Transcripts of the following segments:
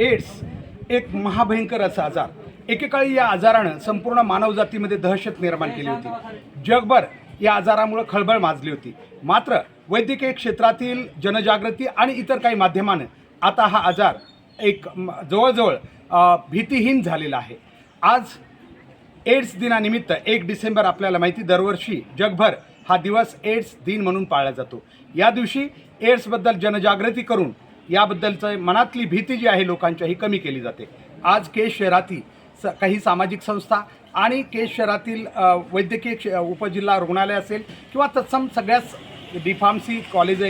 AIDS एक महाभयंकर असा आजार. एकेकाळी या आजारानं संपूर्ण मानवजातीमध्ये दहशत निर्माण केली होती. जगभर या आजारामुळे खळबळ माजली होती. मात्र वैद्यकीय क्षेत्रातील जनजागृती आणि इतर काही माध्यमानं आता हा आजार एक जवळजवळ भीतीहीन झालेला आहे. आज एड्स दिनानिमित्त एक डिसेंबर आपल्याला माहिती दरवर्षी जगभर हा दिवस एड्स दिन म्हणून पाळला जातो. या दिवशी एड्सबद्दल जनजागृती करून याबद्दलचं मनातली भीती जी आहे लोकांच्या ही कमी केली जाते. आज केस शहरातील स काही सामाजिक संस्था आणि केस शहरातील वैद्यकीय क्ष उपजिल्हा रुग्णालय असेल किंवा तत्सम सगळ्याच डी फार्मसी कॉलेज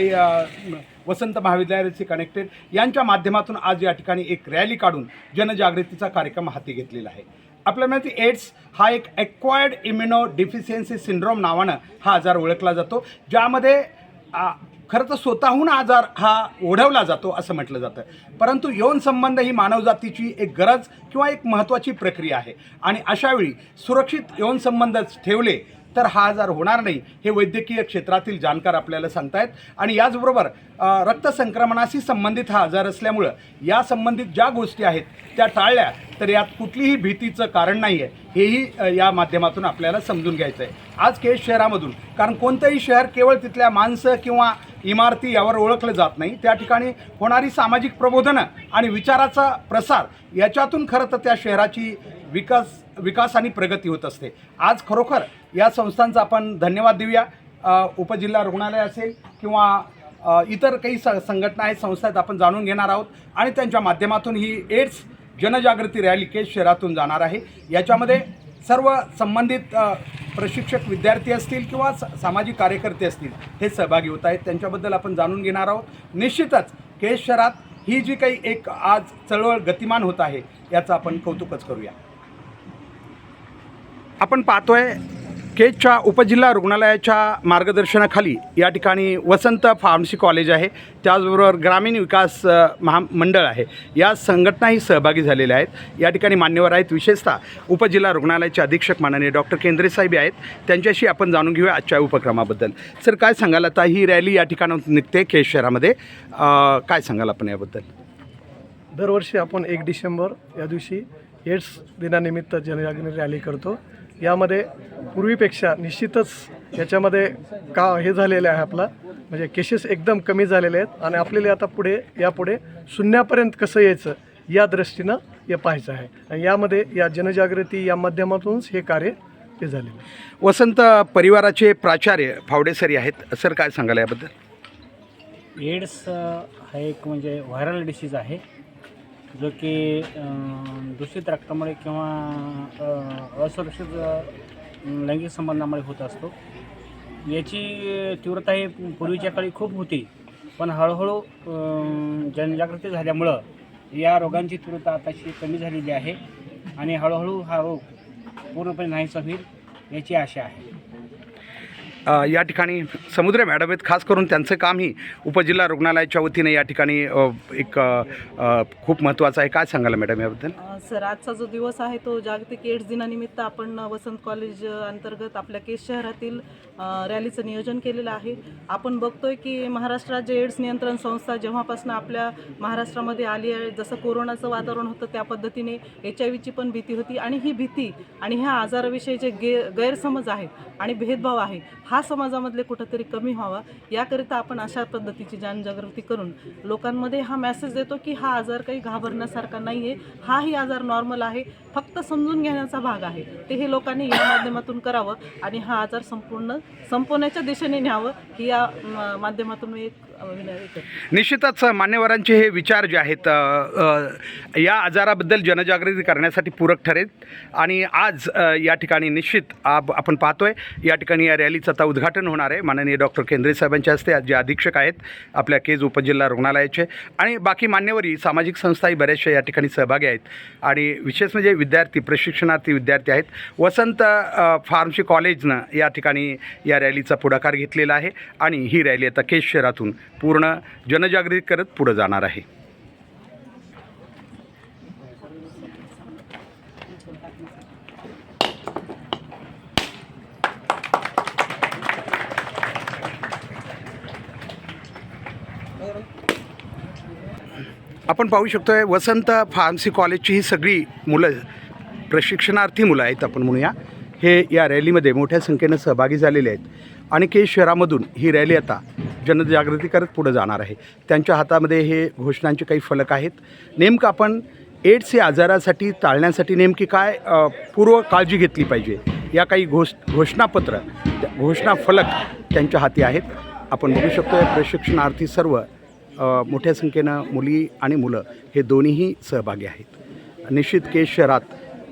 वसंत महाविद्यालयाशी कनेक्टेड यांच्या माध्यमातून आज या ठिकाणी एक रॅली काढून जनजागृतीचा कार्यक्रम हाती घेतलेला आहे. आपल्या माहिती एड्स हा एक एक्वायर्ड इम्युनो डिफिशियन्सी सिंड्रोम नावानं हा आजार ओळखला जातो ज्यामध्ये आ, खरं तर स्वतःहून आजार हा ओढवला जातो असं म्हटलं जातं. परंतु यौन संबंध ही मानवजातीची एक गरज किंवा एक महत्त्वाची प्रक्रिया आहे. आणि अशावेळी सुरक्षित यौन संबंध ठेवले तर हा आजार होणार नाही हे वैद्यकीय क्षेत्रातील जाणकार आपल्याला सांगतायत. आणि याचबरोबर रक्तसंक्रमणाशी संबंधित हा आजार असल्यामुळं या संबंधित ज्या गोष्टी आहेत त्या टाळल्या तर यात कुठलीही भीतीचं कारण नाही आहे हेही या माध्यमातून आपल्याला समजून घ्यायचं आहे आज केस शहरामधून कारण कोणतंही शहर केवळ तिथल्या माणसं किंवा इमारती यावर ओळखलं जात नाही. त्या ठिकाणी होणारी सामाजिक प्रबोधनं आणि विचाराचा प्रसार याच्यातून खरं तर त्या शहराची विकास विकास आणि प्रगती होत असते. आज खरोखर या संस्थांचा आपण धन्यवाद देऊया. उपजिल्हा रुग्णालय असेल किंवा इतर काही स संघटना आहेत संस्था आहेत आपण जाणून घेणार आहोत. आणि त्यांच्या माध्यमातून ही एड्स जनजागृती रॅली केस शहरातून जाणार आहे. याच्यामध्ये सर्व संबंधित प्रशिक्षक विद्यार्थी असतील किंवा स सामाजिक कार्यकर्ते असतील हे सहभागी होत आहेत. त्यांच्याबद्दल आपण जाणून घेणार आहोत. निश्चितच केस शहरात ही जी काही एक आज चळवळ गतिमान होत आहे याचं आपण कौतुकच करूया. आपण पाहतोय केजच्या उपजिल्हा रुग्णालयाच्या मार्गदर्शनाखाली या ठिकाणी वसंत फार्मसी कॉलेज आहे. त्याचबरोबर ग्रामीण विकास महामंडळ आहे. या संघटनाही सहभागी झालेल्या आहेत. या ठिकाणी मान्यवर आहेत. विशेषतः उपजिल्हा रुग्णालयाचे अधीक्षक माननीय डॉक्टर केंद्रे साहेब आहेत. त्यांच्याशी आपण जाणून घेऊया आजच्या उपक्रमाबद्दल. सर काय सांगाल आता? ही रॅली या ठिकाणाहून निघते केज शहरामध्ये. काय सांगाल आपण याबद्दल? दरवर्षी आपण एक डिसेंबर या दिवशी एड्स दिनानिमित्त जनजागृती रॅली करतो. यामध्ये पूर्वीपेक्षा निश्चितच याच्यामध्ये का हे झालेलं आहे आपला? म्हणजे केसेस एकदम कमी झालेले आहेत आणि आपल्याला आता पुढे यापुढे शून्यापर्यंत कसं यायचं? या दृष्टीनं हे पाहायचं आहे. आणि यामध्ये या जनजागृती या माध्यमातूनच हे कार्य ते झालेलं आहे. वसंत परिवाराचे प्राचार्य फावडेसरी आहेत. सर काय सांगाल याबद्दल? एड्स हा एक म्हणजे व्हायरल डिसीज आहे. जो की दूषित रक्तामुळे किंवा असुरक्षित लैंगिक संबंधामुळे होत असतो. याची तीव्रता ही पूर्वीच्या काळी खूप होती. पण हळूहळू जनजागृती झाल्यामुळं या रोगांची तीव्रता आताशी कमी झालेली आहे आणि हळूहळू हा रोग पूर्णपणे नाहीसा होईल याची आशा आहे. या ठिकाणी समुद्र मॅडम आहेत खास करून त्यांचं कामही उपजिल्हा रुग्णालयाच्या वतीने या ठिकाणी एक खूप महत्त्वाचं आहे. काय सांगाल मॅडम याबद्दल? सर आजचा जो दिवस आहे तो जागतिक एड्स दिनानिमित्त आपण वसंत कॉलेज अंतर्गत आपल्या केस शहरातील रॅलीचं नियोजन केलेलं आहे. आपण बघतोय की महाराष्ट्र राज्य एड्स नियंत्रण संस्था जेव्हापासून आपल्या महाराष्ट्रामध्ये आली आहे जसं कोरोनाचं वातावरण होतं त्या पद्धतीने एच आय व्हीची पण भीती होती. आणि ही भीती आणि ह्या आजाराविषयी जे गे गैरसमज आहेत आणि भेदभाव आहे हा समाजामधले कुठंतरी कमी व्हावा याकरिता आपण अशा पद्धतीची जनजागृती करून लोकांमध्ये हा मेसेज देतो की हा आजार काही घाबरण्यासारखा नाही आहे हाही आजार नॉर्मल आहे फक्त समजून घेण्याचा भाग आहे. ते हे लोकांनी या माध्यमातून करावं आणि हा आजार संपूर्ण संपवण्याच्या दिशेने न्यावं ही या माध्यमातून मी एक निश्चितच मान्यवरांचे हे विचार जे आहेत या आजाराबद्दल जनजागृती करण्यासाठी पूरक ठरेल. आणि आज या ठिकाणी निश्चित आप आपण पाहतोय या ठिकाणी या रॅलीचं आता उद्घाटन होणार आहे. माननीय डॉक्टर केंद्रे साहेबांच्या हस्ते आज जे अधीक्षक आहेत आपल्या केज उपजिल्हा रुग्णालयाचे आणि बाकी मान्यवरी सामाजिक संस्थाही बऱ्याचशा या ठिकाणी सहभागी आहेत. आणि विशेष म्हणजे विद्यार्थी प्रशिक्षणार्थी विद्यार्थी आहेत. वसंत फार्मसी कॉलेजनं या ठिकाणी या रॅलीचा पुढाकार घेतलेला आहे. आणि ही रॅली आता केज शहरातून पूर्ण जनजागृती करत पुढं जाणार आहे. आपण पाहू शकतोय वसंत फार्मसी कॉलेजची ही सगळी मुलं प्रशिक्षणार्थी मुलं आहेत आपण म्हणूया. हे या रॅलीमध्ये मोठ्या संख्येनं सहभागी झालेले आहेत. आणि के शहरामधून ही रॅली आता जनजागृती करत पुढे जाणार आहे. त्यांच्या हातामध्ये हे घोषणांचे काही फलक आहेत. नेमकं आपण एड्स या आजारासाठी टाळण्यासाठी नेमकी काय पूर्व काळजी घेतली पाहिजे? या काही घोष घोषणापत्र घोषणा फलक त्यांच्या हाती आहेत. आपण बघू शकतो या प्रशिक्षणार्थी सर्व मोठ्या संख्येनं मुली आणि मुलं हे दोन्हीही सहभागी आहेत. निश्चित केस शहरात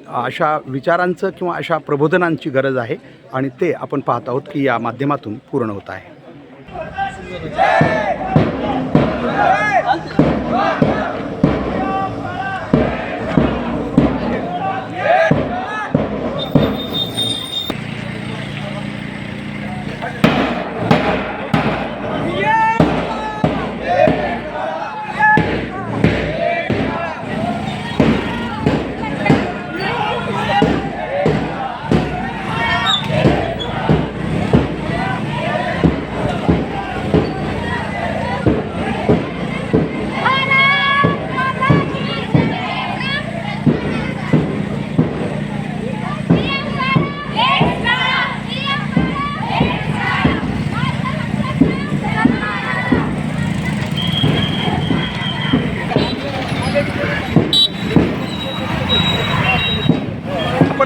अशा विचारांचं किंवा अशा प्रबोधनांची गरज आहे आणि ते आपण पाहत आहोत की या माध्यमातून पूर्ण होत आहे. Yeah!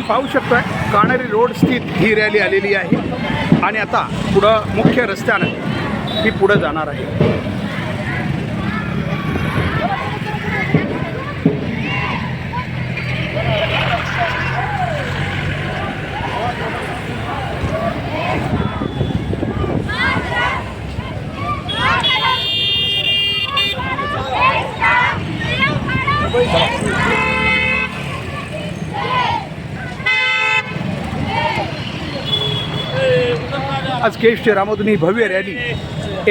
आपण पाहू शकतोय काणेरी रोड स्थित ही रॅली आलेली आहे. आणि आता पुढं मुख्य रस्त्यानं ही पुढं जाणार आहे. आज केश शहरामधून ही भव्य रॅली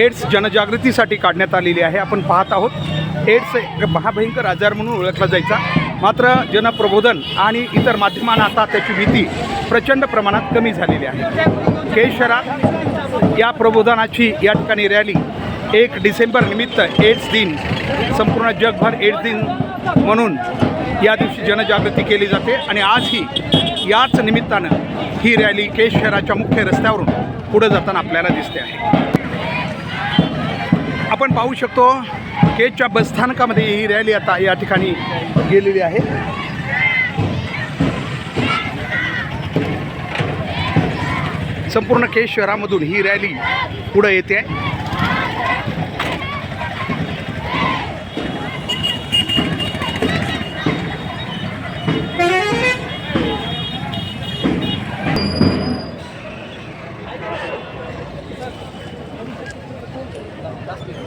एड्स जनजागृतीसाठी काढण्यात आलेली आहे. आपण पाहत आहोत. एड्स एक महाभयंकर आजार म्हणून ओळखला जायचा. मात्र जनप्रबोधन आणि इतर माध्यमांना आता त्याची भीती प्रचंड प्रमाणात कमी झालेली आहे. केश शहरात या प्रबोधनाची या ठिकाणी रॅली एक डिसेंबर निमित्त एड्स दिन संपूर्ण जगभर एड्स दिन म्हणून या दिवशी जनजागृती केली जाते. आणि आजही याच निमित्तानं ही रॅली केश शहराच्या मुख्य रस्त्यावरून पुढे जाताना आपल्याला दिसते आहे. आपण पाहू शकतो केजच्या बसस्थानकामध्ये ही रॅली आता या ठिकाणी गेलेली आहे. संपूर्ण केश शहरामधून ही रॅली पुढे येते आहे.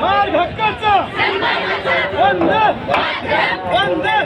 मार धक्काचा मार धक्काचा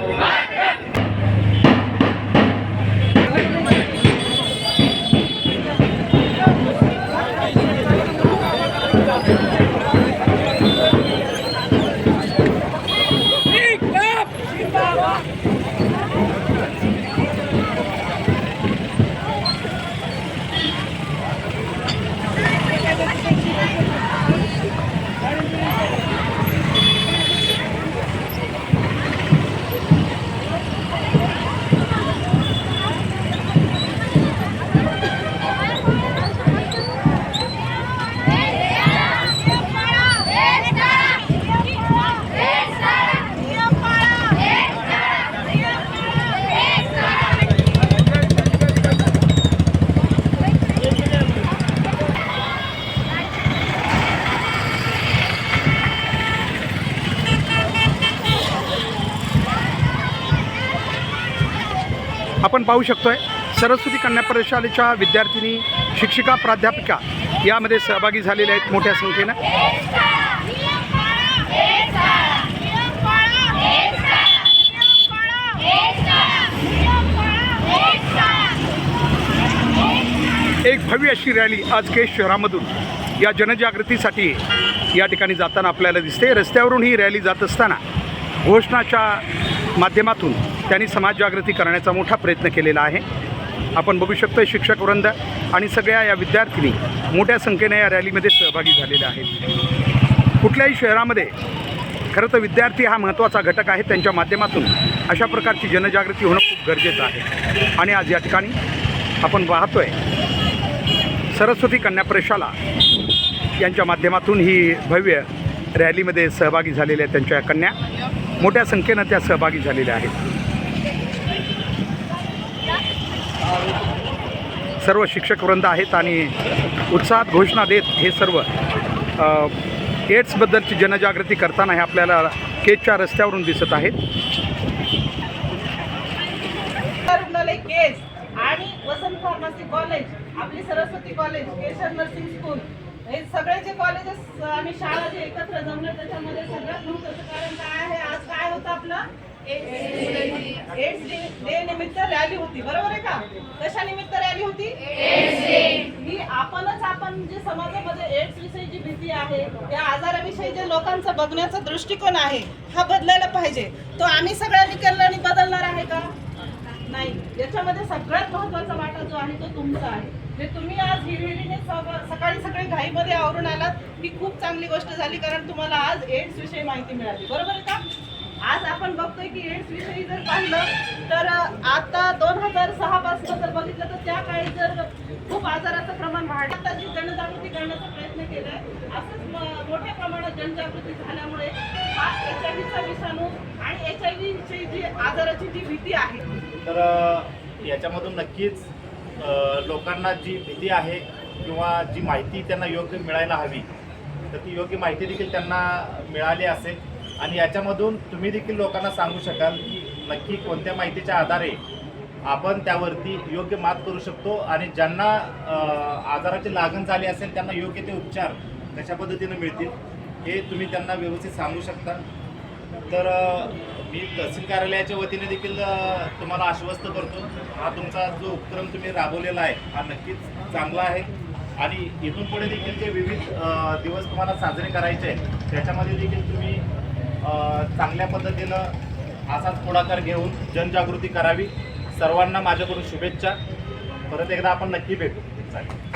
आपण पाहू शकतोय. सरस्वती कन्या प्रशालेच्या विद्यार्थिनी शिक्षिका प्राध्यापिका यामध्ये सहभागी झालेल्या आहेत मोठ्या संख्येनं. एक भव्य अशी रॅली आज केस शहरामधून या जनजागृतीसाठी या ठिकाणी जाताना आपल्याला दिसते. रस्त्यावरून ही रॅली जात असताना घोषणाच्या माध्यमातून त्यांनी समाजजागृती करण्याचा मोठा प्रयत्न केलेला आहे. आपण बघू शकतो शिक्षक वृंद आणि सगळ्या या विद्यार्थिनी मोठ्या संख्येने या रॅलीमध्ये सहभागी झालेल्या आहेत. कुठल्याही शहरामध्ये खरं तर विद्यार्थी हा महत्त्वाचा घटक आहे. त्यांच्या माध्यमातून अशा प्रकारची जनजागृती होणं खूप गरजेचं आहे. आणि आज या ठिकाणी आपण पाहतोय सरस्वती कन्या प्रशाला यांच्या माध्यमातून ही भव्य रॅलीमध्ये सहभागी झालेल्या त्यांच्या कन्या मोठ्या संख्येनं त्या सहभागी झालेल्या आहेत. सर्व शिक्षक वृंद आहेत आणि उत्साहात घोषणा देत हे सर्व एड्सबद्दलची जनजागृती करताना हे आपल्याला केजच्या रस्त्यावरून दिसत आहेत. रुग्णालय केज आणि वसंत फार्मसी कॉलेज आपली Saraswati college Keshar nursing school हे सगळे जे कॉलेजेस आणि शाळा जे एकत्र जमलं त्याच्यामध्ये सगळ्यात महत्वाचं कारण काय आहे? आज काय होतं आपलं? एड्स डे निमित्त रॅली होती बरोबर आहे का? कशा निमित्त रॅली होती? ही आपणच आपण जे समाजामध्ये एड्स विषयी जी भीती आहे त्या आजाराविषयी जे लोकांचा बघण्याचा दृष्टिकोन आहे हा बदलायला पाहिजे. तो आम्ही सगळ्यांनी केल्याने बदलणार आहे का? नाही. याच्यामध्ये सगळ्यात महत्त्वाचा वाटा जो आहे तो तुमचा आहे. जे तुम्ही आज हिरहिरीने सकाळी सकाळी घाईमध्ये आवरून आलात ही खूप चांगली गोष्ट झाली कारण तुम्हाला आज एड्स विषयी माहिती मिळाली. बरोबर आहे का? आज आपण बघतोय की एड्स विषयी जर पाहिलं तर आता दोन हजार सहा पासून जर बघितलं तर त्या काळी जर खूप आजाराचं प्रमाण वाढलं आता जी जनजागृती करण्याचा प्रयत्न केलाय असंच म- मोठ्या प्रमाणात जनजागृती झाल्यामुळे हा एच आय व्हीचा विषाणू आणि एच आय व्हीची जी आजाराची जी भीती आहे. तर याच्यामधून नक्कीच लोकांना जी भीती आहे किंवा जी माहिती त्यांना योग्य मिळायला हवी तर ती योग्य माहिती देखील त्यांना मिळाली असेल. आणि याच्यामधून तुम्ही देखील लोकांना सांगू शकाल की नक्की कोणत्या माहितीच्या आधारे आपण त्यावरती योग्य मात करू शकतो आणि ज्यांना आजाराची लागण झाली असेल त्यांना योग्य ते उपचार कशा पद्धतीनं मिळतील हे तुम्ही त्यांना व्यवस्थित सांगू शकता. तर मी तहसील कार्यालयाच्या वतीने देखील तुम्हाला आश्वस्त करतो. हा तुमचा जो उपक्रम तुम्ही राबवलेला आहे हा नक्कीच चांगला आहे. आणि इथून पुढे देखील जे विविध दिवस तुम्हाला साजरे करायचे आहेत त्याच्यामध्ये देखील तुम्ही चांगल्या पद्धतीनं असाच पुढाकार घेऊन जनजागृती करावी. सर्वांना माझ्याकडून शुभेच्छा. परत एकदा आपण नक्की भेटू. चालेल.